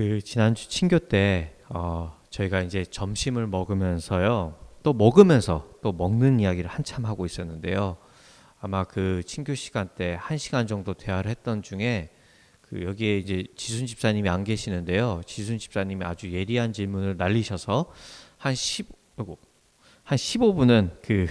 예, 그 지난주 친교 때 어, 저희가 이제 점심을 먹으면서요. 또 먹으면서 또 먹는 이야기를 한참 하고 있었는데요. 아마 그 친교 시간 때 한 시간 정도 대화를 했던 중에 그 여기에 이제 지순 집사님이 안 계시는데요. 지순 집사님이 아주 예리한 질문을 날리셔서 한 10, 어이구, 한 15분은 그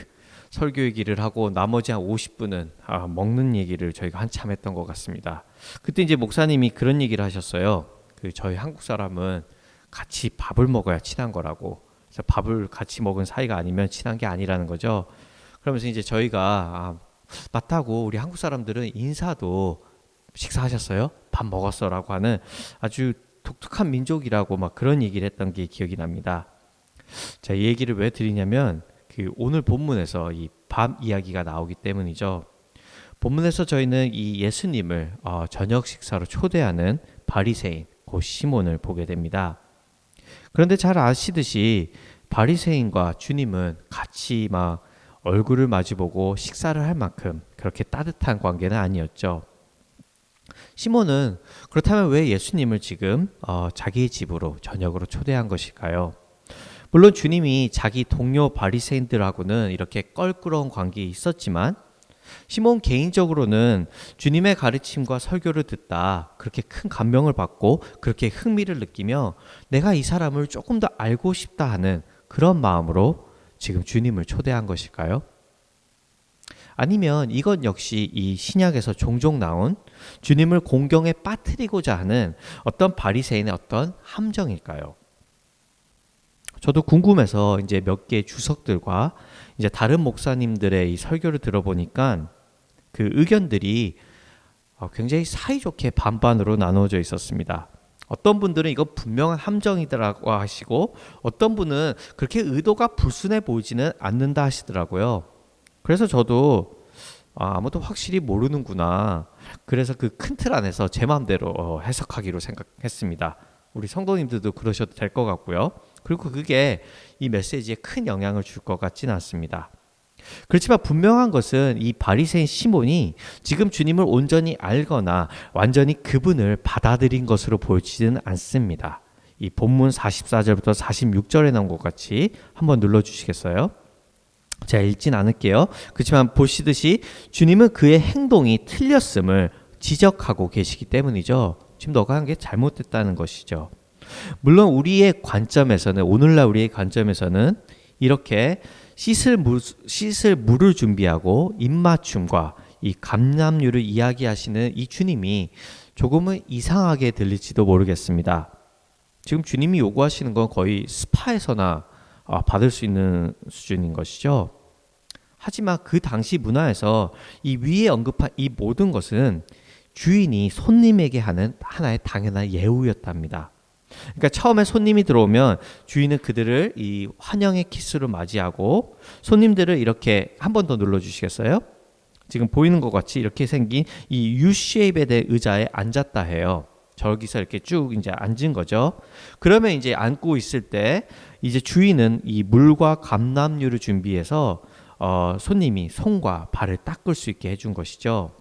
설교 얘기를 하고 나머지 한 50분은 아, 먹는 얘기를 저희가 한참 했던 것 같습니다. 그때 이제 목사님이 그런 얘기를 하셨어요. 그 저희 한국 사람은 같이 밥을 먹어야 친한 거라고. 그래서 밥을 같이 먹은 사이가 아니면 친한 게 아니라는 거죠. 그러면서 이제 저희가 아, 맞다고 우리 한국 사람들은 인사도 식사하셨어요? 밥 먹었어라고 하는 아주 독특한 민족이라고 막 그런 얘기를 했던 게 기억이 납니다. 자, 이 얘기를 왜 드리냐면 그 오늘 본문에서 이 밥 이야기가 나오기 때문이죠. 본문에서 저희는 이 예수님을 어, 저녁 식사로 초대하는 바리새인 고 시몬을 보게 됩니다. 그런데 잘 아시듯이 바리새인과 주님은 같이 막 얼굴을 마주보고 식사를 할 만큼 그렇게 따뜻한 관계는 아니었죠. 시몬은 그렇다면 왜 예수님을 지금 어, 자기의 집으로 저녁으로 초대한 것일까요? 물론 주님이 자기 동료 바리새인들하고는 이렇게 껄끄러운 관계에 있었지만 시몬 개인적으로는 주님의 가르침과 설교를 듣다 그렇게 큰 감명을 받고 그렇게 흥미를 느끼며 내가 이 사람을 조금 더 알고 싶다 하는 그런 마음으로 지금 주님을 초대한 것일까요? 아니면 이것 역시 이 신약에서 종종 나온 주님을 공경에 빠뜨리고자 하는 어떤 바리새인의 어떤 함정일까요? 저도 궁금해서 이제 몇 개의 주석들과 이제 다른 목사님들의 이 설교를 들어보니까 그 의견들이 어, 굉장히 사이좋게 반반으로 나누어져 있었습니다. 어떤 분들은 이거 분명한 함정이더라고 하시고 어떤 분은 그렇게 의도가 불순해 보이지는 않는다 하시더라고요. 그래서 저도 아, 아무도 확실히 모르는구나. 그래서 그 큰 틀 안에서 제 마음대로 어, 해석하기로 생각했습니다. 우리 성도님들도 그러셔도 될 것 같고요. 그리고 그게 이 메시지에 큰 영향을 줄 것 같지는 않습니다. 그렇지만 분명한 것은 이 바리새인 시몬이 지금 주님을 온전히 알거나 완전히 그분을 받아들인 것으로 보이지는 않습니다. 이 본문 44절부터 46절에 나온 것 같이 한번 눌러 주시겠어요? 제가 읽진 않을게요. 그렇지만 보시듯이 주님은 그의 행동이 틀렸음을 지적하고 계시기 때문이죠. 지금 너가 한 게 잘못됐다는 것이죠. 물론 우리의 관점에서는 오늘날 우리의 관점에서는 이렇게 씻을 물, 씻을 물을 준비하고 입맞춤과 이 감람류를 이야기하시는 이 주님이 조금은 이상하게 들릴지도 모르겠습니다. 지금 주님이 요구하시는 건 거의 스파에서나 아, 받을 수 있는 수준인 것이죠. 하지만 그 당시 문화에서 이 위에 언급한 이 모든 것은 주인이 손님에게 하는 하나의 당연한 예우였답니다. 그러니까 처음에 손님이 들어오면 주인은 그들을 이 환영의 키스로 맞이하고 손님들을 이렇게 한 번 더 눌러 주시겠어요? 지금 보이는 것 같이 이렇게 생긴 이 U 쉐입에 대한 의자에 앉았다 해요. 저기서 이렇게 쭉 이제 앉은 거죠. 그러면 이제 앉고 있을 때 이제 주인은 이 물과 감람류를 준비해서 어, 손님이 손과 발을 닦을 수 있게 해준 것이죠.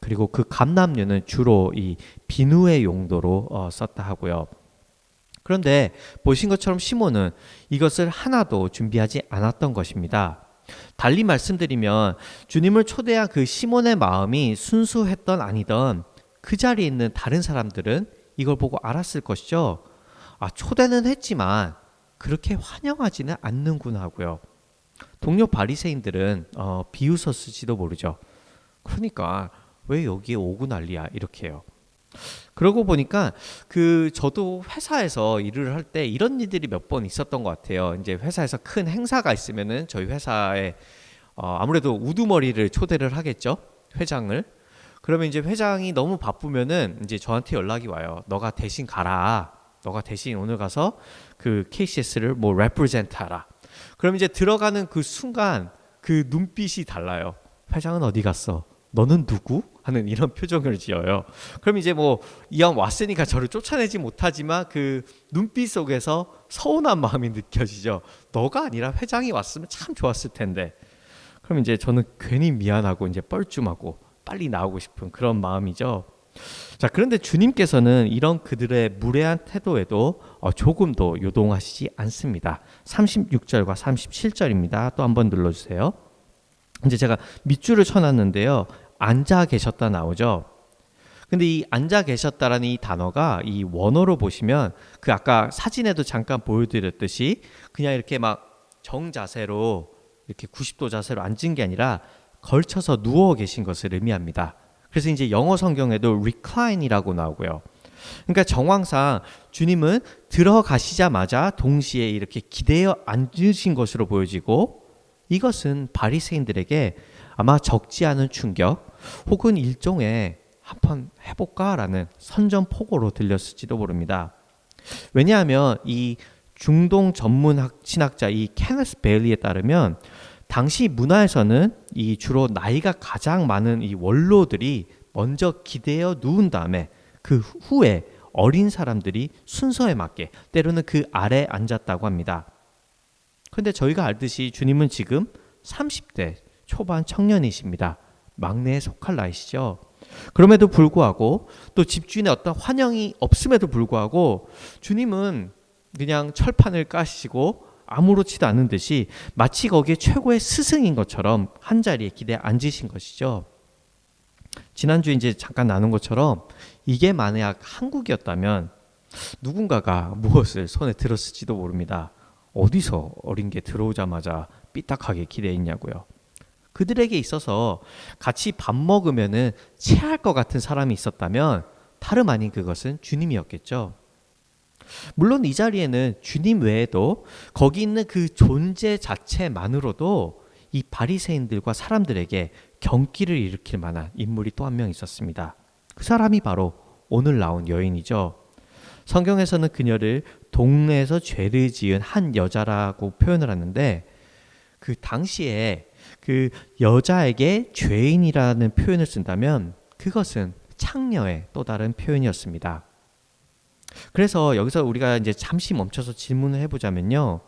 그리고 그 감람류는 주로 이 비누의 용도로 어, 썼다 하고요. 그런데 보신 것처럼 시몬은 이것을 하나도 준비하지 않았던 것입니다. 달리 말씀드리면 주님을 초대한 그 시몬의 마음이 순수했던 아니던 그 자리에 있는 다른 사람들은 이걸 보고 알았을 것이죠. 아, 초대는 했지만 그렇게 환영하지는 않는구나 하고요. 동료 바리새인들은 어, 비웃었을지도 모르죠. 그러니까 왜 여기에 오고 난리야 이렇게요. 그러고 보니까 그 저도 회사에서 일을 할 때 이런 일들이 몇 번 있었던 것 같아요. 이제 회사에서 큰 행사가 있으면은 저희 회사에 어 아무래도 우두머리를 초대를 하겠죠. 회장을. 그러면 이제 회장이 너무 바쁘면은 이제 저한테 연락이 와요. 너가 대신 가라. 너가 대신 오늘 가서 그 KCS를 뭐 레프레젠트 하라. 그럼 이제 들어가는 그 순간 그 눈빛이 달라요. 회장은 어디 갔어? 너는 누구? 하는 이런 표정을 지어요. 그럼 이제 뭐 이왕 왔으니까 저를 쫓아내지 못하지만 그 눈빛 속에서 서운한 마음이 느껴지죠. 너가 아니라 회장이 왔으면 참 좋았을 텐데. 그럼 이제 저는 괜히 미안하고 이제 뻘쭘하고 빨리 나오고 싶은 그런 마음이죠. 자, 그런데 주님께서는 이런 그들의 무례한 태도에도 어, 조금도 요동하시지 않습니다. 36절과 37절입니다. 또 한번 눌러주세요. 이제 제가 밑줄을 쳐놨는데요. 앉아 계셨다 나오죠. 근데 이 앉아 계셨다라는 이 단어가 이 원어로 보시면 그 아까 사진에도 잠깐 보여드렸듯이 그냥 이렇게 막 정자세로 이렇게 90도 자세로 앉은 게 아니라 걸쳐서 누워 계신 것을 의미합니다. 그래서 이제 영어 성경에도 recline이라고 나오고요. 그러니까 정황상 주님은 들어가시자마자 동시에 이렇게 기대어 앉으신 것으로 보여지고 이것은 바리새인들에게 아마 적지 않은 충격 혹은 일종의 한번 해볼까라는 선전포고로 들렸을지도 모릅니다. 왜냐하면 이 중동 전문 신학자 이 케네스 베일리에 따르면 당시 문화에서는 이 주로 나이가 가장 많은 이 원로들이 먼저 기대어 누운 다음에 그 후에 어린 사람들이 순서에 맞게 때로는 그 아래 앉았다고 합니다. 근데 저희가 알듯이 주님은 지금 30대 초반 청년이십니다. 막내에 속할 나이시죠. 그럼에도 불구하고 또 집주인의 어떤 환영이 없음에도 불구하고 주님은 그냥 철판을 까시고 아무렇지도 않은 듯이 마치 거기에 최고의 스승인 것처럼 한 자리에 기대 앉으신 것이죠. 지난주 이제 잠깐 나눈 것처럼 이게 만약 한국이었다면 누군가가 무엇을 손에 들었을지도 모릅니다. 어디서 어린 게 들어오자마자 삐딱하게 기대했냐고요. 그들에게 있어서 같이 밥 먹으면은 체할 것 같은 사람이 있었다면 다름 아닌 그것은 주님이었겠죠. 물론 이 자리에는 주님 외에도 거기 있는 그 존재 자체만으로도 이 바리새인들과 사람들에게 경기를 일으킬 만한 인물이 또 한 명 있었습니다. 그 사람이 바로 오늘 나온 여인이죠. 성경에서는 그녀를 동네에서 죄를 지은 한 여자라고 표현을 하는데 그 당시에 그 여자에게 죄인이라는 표현을 쓴다면 그것은 창녀의 또 다른 표현이었습니다. 그래서 여기서 우리가 이제 잠시 멈춰서 질문을 해보자면요.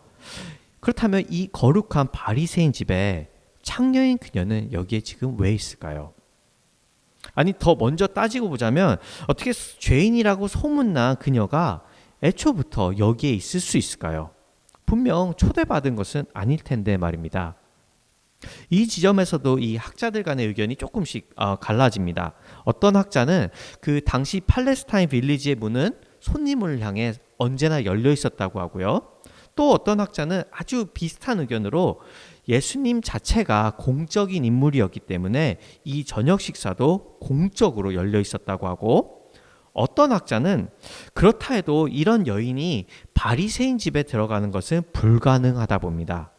그렇다면 이 거룩한 바리새인 집에 창녀인 그녀는 여기에 지금 왜 있을까요? 아니 더 먼저 따지고 보자면 어떻게 죄인이라고 소문난 그녀가 애초부터 여기에 있을 수 있을까요? 분명 초대받은 것은 아닐 텐데 말입니다. 이 지점에서도 이 학자들 간의 의견이 조금씩 어, 갈라집니다. 어떤 학자는 그 당시 팔레스타인 빌리지의 문은 손님을 향해 언제나 열려 있었다고 하고요. 또 어떤 학자는 아주 비슷한 의견으로 예수님 자체가 공적인 인물이었기 때문에 이 저녁 식사도 공적으로 열려 있었다고 하고 어떤 학자는 그렇다 해도 이런 여인이 바리새인 집에 들어가는 것은 불가능하다 봅니다.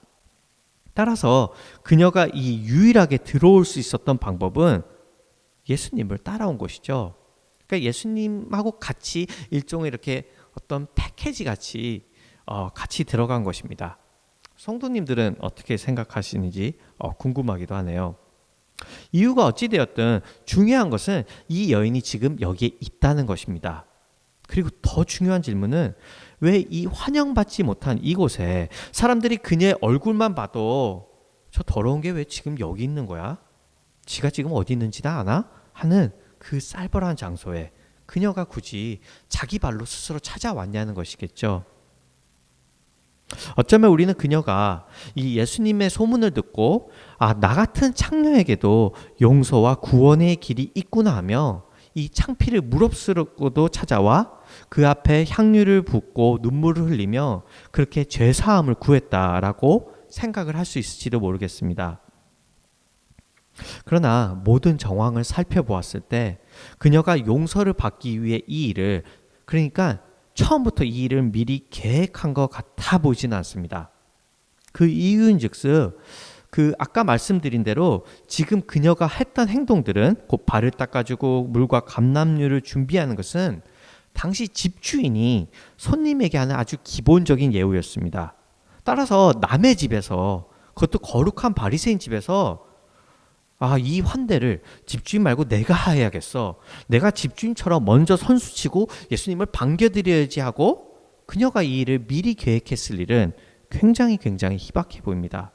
따라서 그녀가 이 유일하게 들어올 수 있었던 방법은 예수님을 따라온 것이죠. 그러니까 예수님하고 같이 일종의 이렇게 어떤 패키지 같이 어, 같이 들어간 것입니다. 성도님들은 어떻게 생각하시는지 어, 궁금하기도 하네요. 이유가 어찌되었든 중요한 것은 이 여인이 지금 여기에 있다는 것입니다. 그리고 더 중요한 질문은 왜 이 환영받지 못한 이곳에 사람들이 그녀의 얼굴만 봐도 저 더러운 게 왜 지금 여기 있는 거야? 지가 지금 어디 있는지 나 아나? 하는 그 쌀벌한 장소에 그녀가 굳이 자기 발로 스스로 찾아왔냐는 것이겠죠. 어쩌면 우리는 그녀가 이 예수님의 소문을 듣고 아, 나 같은 창녀에게도 용서와 구원의 길이 있구나 하며 이 창피를 무릅쓰고도 찾아와 그 앞에 향유를 붓고 눈물을 흘리며 그렇게 죄 사함을 구했다라고 생각을 할 수 있을지도 모르겠습니다. 그러나 모든 정황을 살펴보았을 때 그녀가 용서를 받기 위해 이 일을 그러니까 처음부터 이 일을 미리 계획한 것 같아 보지는 않습니다. 그 이유인즉슨 그 아까 말씀드린 대로 지금 그녀가 했던 행동들은 곧 발을 닦아주고 물과 감람류를 준비하는 것은 당시 집주인이 손님에게 하는 아주 기본적인 예우였습니다. 따라서 남의 집에서 그것도 거룩한 바리새인 집에서 아, 이 환대를 집주인 말고 내가 해야겠어. 내가 집주인처럼 먼저 선수치고 예수님을 반겨드려야지 하고 그녀가 이 일을 미리 계획했을 일은 굉장히 굉장히 희박해 보입니다.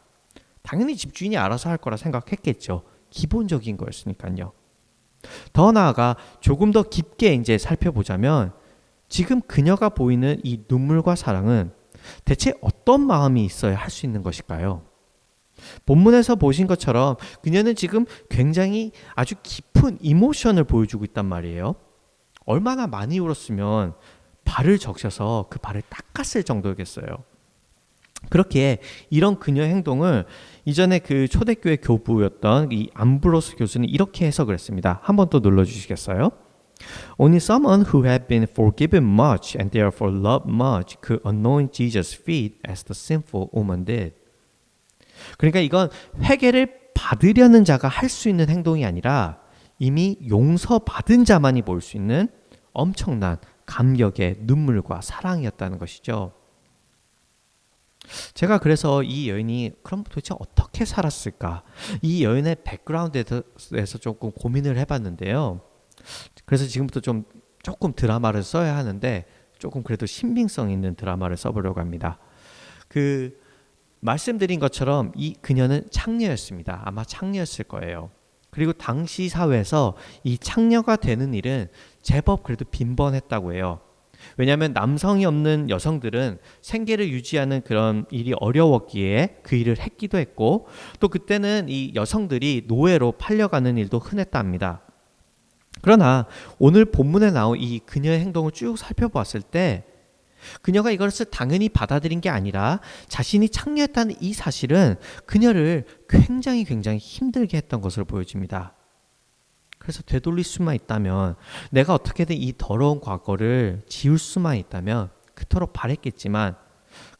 당연히 집주인이 알아서 할 거라 생각했겠죠. 기본적인 거였으니까요. 더 나아가 조금 더 깊게 이제 살펴보자면 지금 그녀가 보이는 이 눈물과 사랑은 대체 어떤 마음이 있어야 할 수 있는 것일까요? 본문에서 보신 것처럼 그녀는 지금 굉장히 아주 깊은 이모션을 보여주고 있단 말이에요. 얼마나 많이 울었으면 발을 적셔서 그 발을 닦았을 정도겠어요. 그렇게 이런 그녀의 행동을 이전에 그 초대교회 교부였던 이 암브로스 교수는 이렇게 해석을 했습니다. 한번또 눌러 주시겠어요? Only someone who had been forgiven much and therefore loved much could anoint Jesus' feet as the sinful woman did. 그러니까 이건 회개를 받으려는 자가 할 수 있는 행동이 아니라 이미 용서받은 자만이 볼 수 있는 엄청난 감격의 눈물과 사랑이었다는 것이죠. 제가 그래서 이 여인이 그럼 도대체 어떻게 살았을까? 이 여인의 백그라운드에 대해서 조금 고민을 해봤는데요. 그래서 지금부터 좀 조금 드라마를 써야 하는데 조금 그래도 신빙성 있는 드라마를 써보려고 합니다. 그 말씀드린 것처럼 이 그녀는 창녀였습니다. 아마 창녀였을 거예요. 그리고 당시 사회에서 이 창녀가 되는 일은 제법 그래도 빈번했다고 해요. 왜냐하면 남성이 없는 여성들은 생계를 유지하는 그런 일이 어려웠기에 그 일을 했기도 했고 또 그때는 이 여성들이 노예로 팔려가는 일도 흔했답니다. 그러나 오늘 본문에 나온 이 그녀의 행동을 쭉 살펴보았을 때 그녀가 이것을 당연히 받아들인 게 아니라 자신이 창녀였다는 이 사실은 그녀를 굉장히 굉장히 힘들게 했던 것으로 보여집니다. 그래서 되돌릴 수만 있다면 내가 어떻게든 이 더러운 과거를 지울 수만 있다면 그토록 바랬겠지만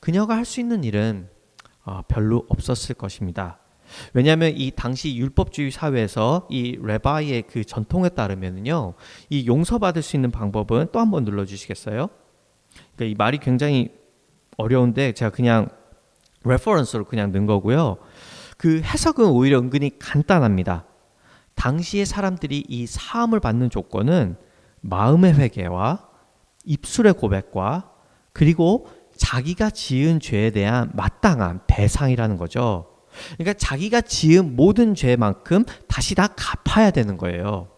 그녀가 할 수 있는 일은 어, 별로 없었을 것입니다. 왜냐하면 이 당시 율법주의 사회에서 이 레바이의 그 전통에 따르면요, 이 용서받을 수 있는 방법은 또 한 번 눌러주시겠어요? 그러니까 이 말이 굉장히 어려운데 제가 그냥 레퍼런스로 그냥 넣은 거고요. 그 해석은 오히려 은근히 간단합니다. 당시의 사람들이 이 사함을 받는 조건은 마음의 회개와 입술의 고백과 그리고 자기가 지은 죄에 대한 마땅한 배상이라는 거죠. 그러니까 자기가 지은 모든 죄만큼 다시 다 갚아야 되는 거예요.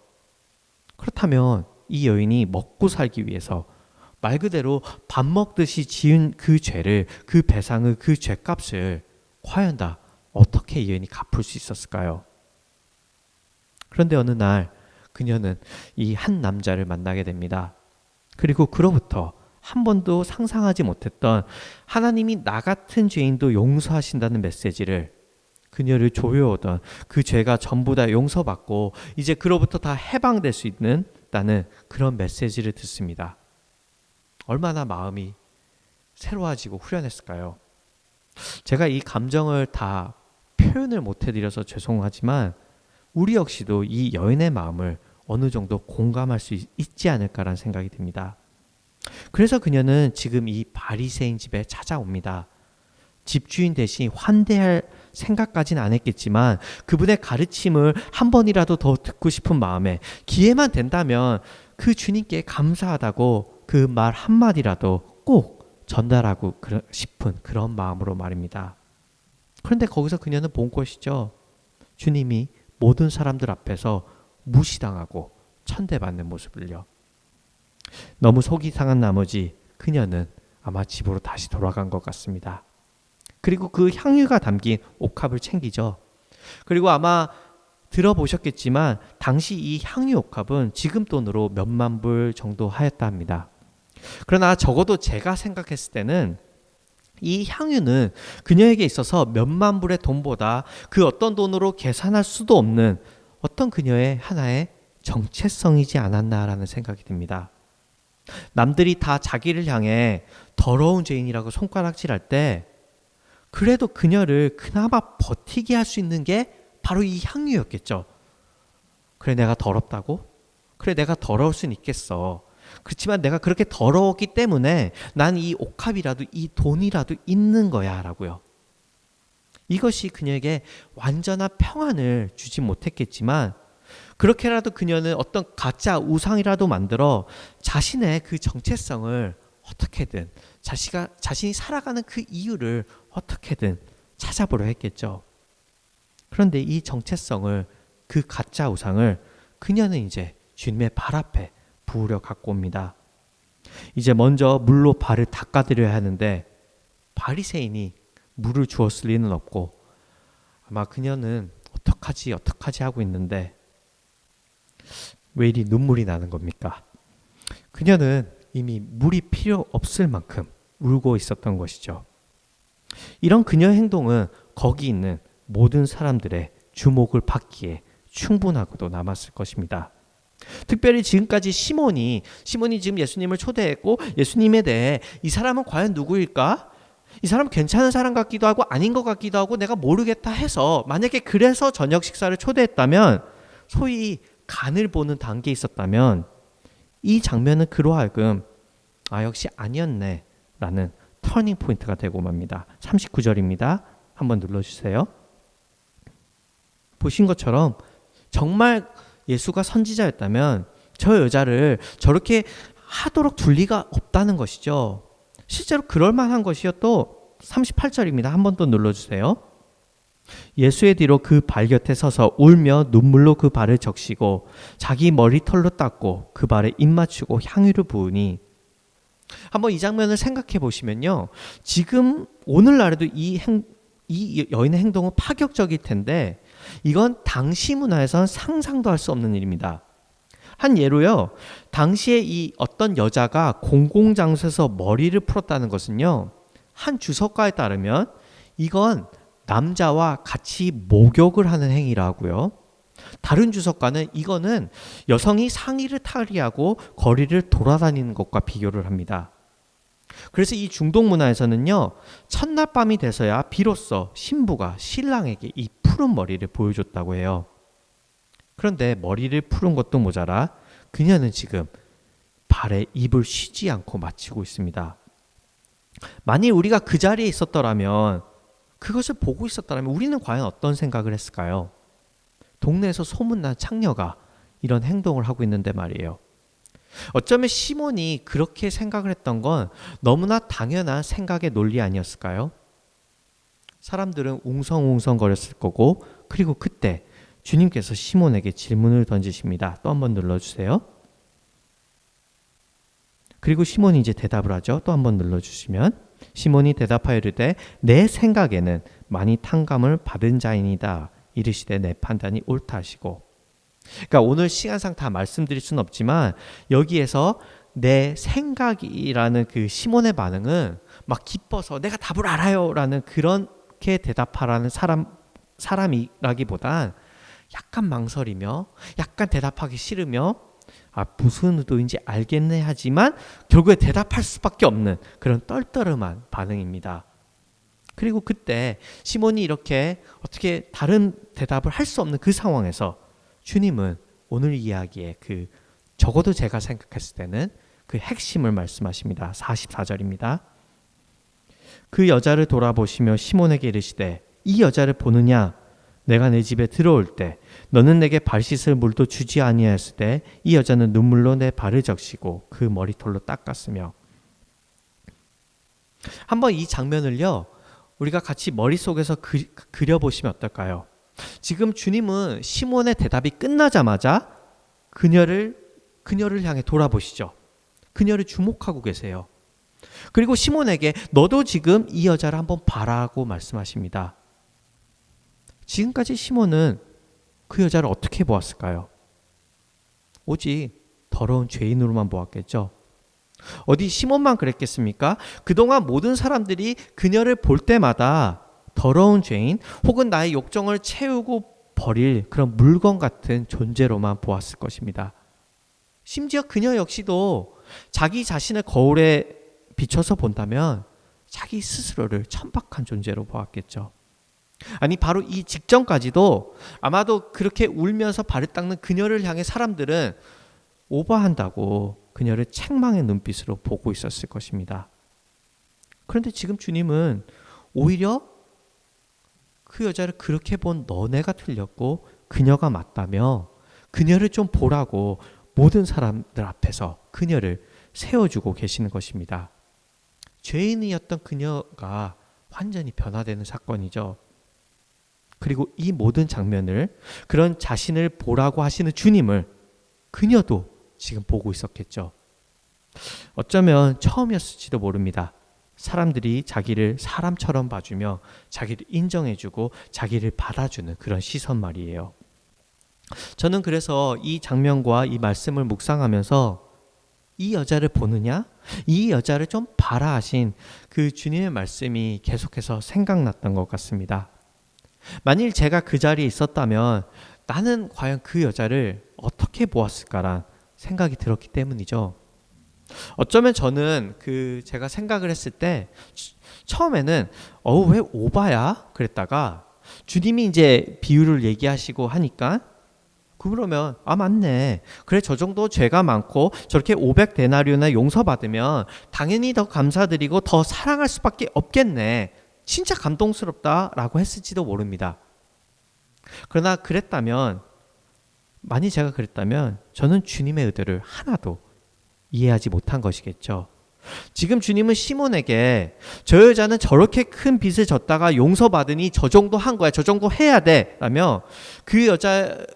그렇다면 이 여인이 먹고 살기 위해서 말 그대로 밥 먹듯이 지은 그 죄를 그 배상을 그 죄값을 과연 다 어떻게 이 여인이 갚을 수 있었을까요? 그런데 어느 날 그녀는 이 한 남자를 만나게 됩니다. 그리고 그로부터 한 번도 상상하지 못했던 하나님이 나 같은 죄인도 용서하신다는 메시지를 그녀를 조여오던 그 죄가 전부 다 용서받고 이제 그로부터 다 해방될 수 있는 그런 메시지를 듣습니다. 얼마나 마음이 새로워지고 후련했을까요? 제가 이 감정을 다 표현을 못 해드려서 죄송하지만 우리 역시도 이 여인의 마음을 어느 정도 공감할 수 있지 않을까라는 생각이 듭니다. 그래서 그녀는 지금 이 바리새인 집에 찾아옵니다. 집주인 대신 환대할 생각까지는 안 했겠지만 그분의 가르침을 한 번이라도 더 듣고 싶은 마음에 기회만 된다면 그 주님께 감사하다고 그 말 한마디라도 꼭 전달하고 싶은 그런 마음으로 말입니다. 그런데 거기서 그녀는 본 것이죠. 주님이 모든 사람들 앞에서 무시당하고 천대받는 모습을요. 너무 속이 상한 나머지 그녀는 아마 집으로 다시 돌아간 것 같습니다. 그리고 그 향유가 담긴 옥합을 챙기죠. 그리고 아마 들어보셨겠지만 당시 이 향유 옥합은 지금 돈으로 몇만 불 정도 하였다 합니다. 그러나 적어도 제가 생각했을 때는 이 향유는 그녀에게 있어서 몇만 불의 돈보다 그 어떤 돈으로 계산할 수도 없는 어떤 그녀의 하나의 정체성이지 않았나라는 생각이 듭니다. 남들이 다 자기를 향해 더러운 죄인이라고 손가락질할 때 그래도 그녀를 그나마 버티게 할 수 있는 게 바로 이 향유였겠죠. 그래 내가 더럽다고? 그래 내가 더러울 순 있겠어. 그렇지만 내가 그렇게 더러웠기 때문에 난 이 옥합이라도 이 돈이라도 있는 거야 라고요. 이것이 그녀에게 완전한 평안을 주지 못했겠지만 그렇게라도 그녀는 어떤 가짜 우상이라도 만들어 자신의 그 정체성을 어떻게든 자시가, 자신이 살아가는 그 이유를 어떻게든 찾아보려 했겠죠. 그런데 이 정체성을 그 가짜 우상을 그녀는 이제 주님의 발 앞에 부으려 갖고 옵니다. 이제 먼저 물로 발을 닦아드려야 하는데 바리새인이 물을 주었을 리는 없고 아마 그녀는 어떡하지 어떡하지 하고 있는데 왜 이리 눈물이 나는 겁니까? 그녀는 이미 물이 필요 없을 만큼 울고 있었던 것이죠. 이런 그녀의 행동은 거기 있는 모든 사람들의 주목을 받기에 충분하고도 남았을 것입니다. 특별히 지금까지 시몬이 시몬이 지금 예수님을 초대했고 예수님에 대해 이 사람은 과연 누구일까? 이 사람 괜찮은 사람 같기도 하고 아닌 것 같기도 하고 내가 모르겠다 해서 만약에 그래서 저녁 식사를 초대했다면 소위 간을 보는 단계에 있었다면 이 장면은 그로 하여금 아 역시 아니었네 라는 터닝 포인트가 되고 맙니다. 39절입니다. 한번 눌러 주세요. 보신 것처럼 정말 예수가 선지자였다면 저 여자를 저렇게 하도록 둘 리가 없다는 것이죠. 실제로 그럴 만한 것이요. 또 38절입니다. 한 번 더 눌러 주세요. 예수의 뒤로 그 발 곁에 서서 울며 눈물로 그 발을 적시고 자기 머리털로 닦고 그 발에 입 맞추고 향유를 부으니 한번 이 장면을 생각해 보시면요. 지금 오늘날에도 이, 행, 이 여인의 행동은 파격적일 텐데 이건 당시 문화에선 상상도 할 수 없는 일입니다. 한 예로요. 당시에 이 어떤 여자가 공공 장소에서 머리를 풀었다는 것은요. 한 주석가에 따르면 이건 남자와 같이 목욕을 하는 행위라고요. 다른 주석가는 이거는 여성이 상의를 탈의하고 거리를 돌아다니는 것과 비교를 합니다. 그래서 이 중동 문화에서는요, 첫날 밤이 돼서야 비로소 신부가 신랑에게 이 푸른 머리를 보여줬다고 해요. 그런데 머리를 푸른 것도 모자라 그녀는 지금 발에 입을 쉬지 않고 마치고 있습니다. 만일 우리가 그 자리에 있었더라면 그것을 보고 있었더라면 우리는 과연 어떤 생각을 했을까요? 동네에서 소문난 창녀가 이런 행동을 하고 있는데 말이에요. 어쩌면 시몬이 그렇게 생각을 했던 건 너무나 당연한 생각의 논리 아니었을까요? 사람들은 웅성웅성 거렸을 거고 그리고 그때 주님께서 시몬에게 질문을 던지십니다. 또 한 번 눌러주세요. 그리고 시몬이 이제 대답을 하죠. 또 한 번 눌러주시면 시몬이 대답하여 이르되 내 생각에는 많이 탕감을 받은 자이니다. 이르시되 내 판단이 옳다 하시고 그러니까 오늘 시간상 다 말씀드릴 수는 없지만 여기에서 내 생각이라는 그 시몬의 반응은 막 기뻐서 내가 답을 알아요라는 그 렇게 대답하라는 사람 사람이라기보단 약간 망설이며 약간 대답하기 싫으며 아 무슨 의도인지 알겠네 하지만 결국에 대답할 수밖에 없는 그런 떨떠름한 반응입니다. 그리고 그때 시몬이 이렇게 어떻게 다른 대답을 할 수 없는 그 상황에서 주님은 오늘 이야기의 그 적어도 제가 생각했을 때는 그 핵심을 말씀하십니다. 44절입니다. 그 여자를 돌아보시며 시몬에게 이르시되 이 여자를 보느냐 내가 내 집에 들어올 때 너는 내게 발 씻을 물도 주지 아니하였을 때 이 여자는 눈물로 내 발을 적시고 그 머리털로 닦았으며 한번 이 장면을요 우리가 같이 머릿속에서 그, 그려보시면 어떨까요? 지금 주님은 시몬의 대답이 끝나자마자 그녀를 그녀를 향해 돌아보시죠. 그녀를 주목하고 계세요. 그리고 시몬에게 너도 지금 이 여자를 한번 봐라고 말씀하십니다. 지금까지 시몬은 그 여자를 어떻게 보았을까요? 오직 더러운 죄인으로만 보았겠죠. 어디 시몬만 그랬겠습니까? 그동안 모든 사람들이 그녀를 볼 때마다 더러운 죄인 혹은 나의 욕정을 채우고 버릴 그런 물건 같은 존재로만 보았을 것입니다. 심지어 그녀 역시도 자기 자신을 거울에 비춰서 본다면 자기 스스로를 천박한 존재로 보았겠죠. 아니 바로 이 직전까지도 아마도 그렇게 울면서 발을 닦는 그녀를 향해 사람들은 오버한다고 그녀를 책망의 눈빛으로 보고 있었을 것입니다. 그런데 지금 주님은 오히려 그 여자를 그렇게 본 너네가 틀렸고 그녀가 맞다며 그녀를 좀 보라고 모든 사람들 앞에서 그녀를 세워주고 계시는 것입니다. 죄인이었던 그녀가 완전히 변화되는 사건이죠. 그리고 이 모든 장면을 그런 자신을 보라고 하시는 주님을 그녀도 지금 보고 있었겠죠. 어쩌면 처음이었을지도 모릅니다. 사람들이 자기를 사람처럼 봐주며 자기를 인정해주고 자기를 받아주는 그런 시선 말이에요. 저는 그래서 이 장면과 이 말씀을 묵상하면서 이 여자를 보느냐? 이 여자를 좀 봐라 하신 그 주님의 말씀이 계속해서 생각났던 것 같습니다. 만일 제가 그 자리에 있었다면 나는 과연 그 여자를 어떻게 보았을까란 생각이 들었기 때문이죠. 어쩌면 저는 그 제가 생각을 했을 때 처음에는 어우 왜 오바야 그랬다가 주님이 이제 비유를 얘기하시고 하니까 그러면 아 맞네 그래 저 정도 죄가 많고 저렇게 500 데나리오나 용서받으면 당연히 더 감사드리고 더 사랑할 수밖에 없겠네 진짜 감동스럽다라고 했을지도 모릅니다 그러나 그랬다면 만약 제가 그랬다면 저는 주님의 의도를 하나도 이해하지 못한 것이겠죠. 지금 주님은 시몬에게 저 여자는 저렇게 큰 빚을 졌다가 용서받으니 저 정도 한 거야. 저 정도 해야 돼. 라며 그 여자를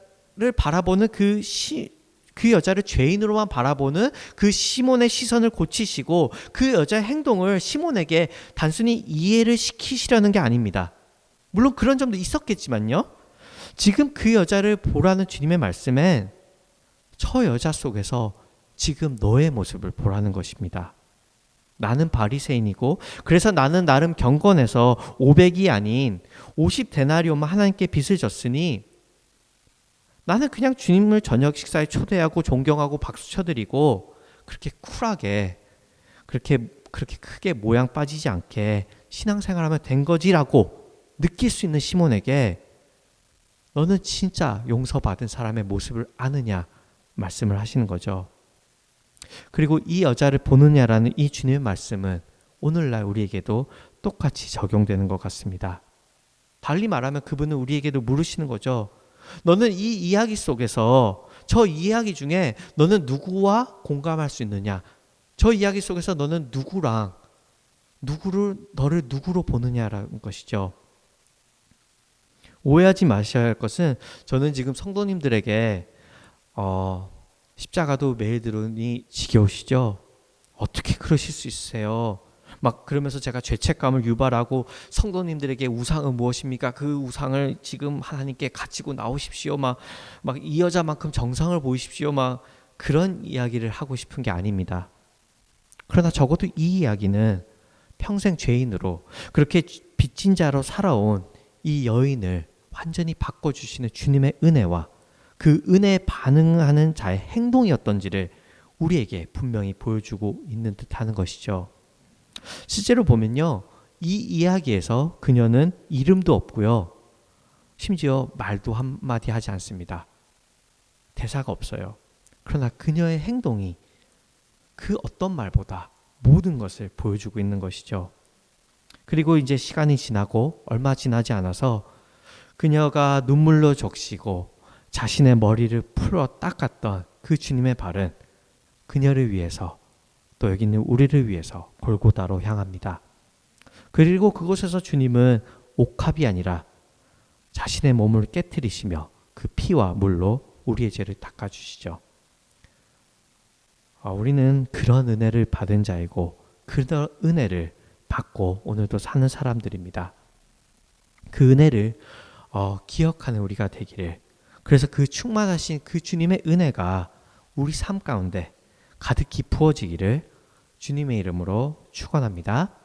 바라보는 그 시, 그 여자를 죄인으로만 바라보는 그 시몬의 시선을 고치시고 그 여자의 행동을 시몬에게 단순히 이해를 시키시려는 게 아닙니다. 물론 그런 점도 있었겠지만요. 지금 그 여자를 보라는 주님의 말씀엔 저 여자 속에서 지금 너의 모습을 보라는 것입니다. 나는 바리새인이고 그래서 나는 나름 경건해서 500이 아닌 50 데나리온만 하나님께 빚을 졌으니 나는 그냥 주님을 저녁 식사에 초대하고 존경하고 박수 쳐드리고 그렇게 쿨하게 그렇게 그렇게 크게 모양 빠지지 않게 신앙생활하면 된 거지라고 느낄 수 있는 시몬에게 너는 진짜 용서받은 사람의 모습을 아느냐 말씀을 하시는 거죠. 그리고 이 여자를 보느냐라는 이 주님의 말씀은 오늘날 우리에게도 똑같이 적용되는 것 같습니다. 달리 말하면 그분은 우리에게도 물으시는 거죠. 너는 이 이야기 속에서 저 이야기 중에 너는 누구와 공감할 수 있느냐? 저 이야기 속에서 너는 누구랑 누구를 너를 누구로 보느냐라는 것이죠. 오해하지 마셔야 할 것은 저는 지금 성도님들에게 어, 십자가도 매일 들으니 지겨우시죠? 어떻게 그러실 수 있으세요? 막 그러면서 제가 죄책감을 유발하고 성도님들에게 우상은 무엇입니까? 그 우상을 지금 하나님께 가지고 나오십시오. 막 막 이 여자만큼 정상을 보이십시오. 막 그런 이야기를 하고 싶은 게 아닙니다. 그러나 적어도 이 이야기는 평생 죄인으로 그렇게 빚진 자로 살아온 이 여인을 완전히 바꿔주시는 주님의 은혜와 그 은혜에 반응하는 자의 행동이었던지를 우리에게 분명히 보여주고 있는 듯 하는 것이죠. 실제로 보면요. 이 이야기에서 그녀는 이름도 없고요. 심지어 말도 한마디 하지 않습니다. 대사가 없어요. 그러나 그녀의 행동이 그 어떤 말보다 모든 것을 보여주고 있는 것이죠. 그리고 이제 시간이 지나고 얼마 지나지 않아서 그녀가 눈물로 적시고 자신의 머리를 풀어 닦았던 그 주님의 발은 그녀를 위해서 또 여기 있는 우리를 위해서 골고다로 향합니다. 그리고 그곳에서 주님은 옥합이 아니라 자신의 몸을 깨뜨리시며 그 피와 물로 우리의 죄를 닦아주시죠. 아, 우리는 그런 은혜를 받은 자이고 그런 은혜를 받고 오늘도 사는 사람들입니다. 그 은혜를 어, 기억하는 우리가 되기를. 그래서 그 충만하신 그 주님의 은혜가 우리 삶 가운데 가득히 부어지기를 주님의 이름으로 축원합니다.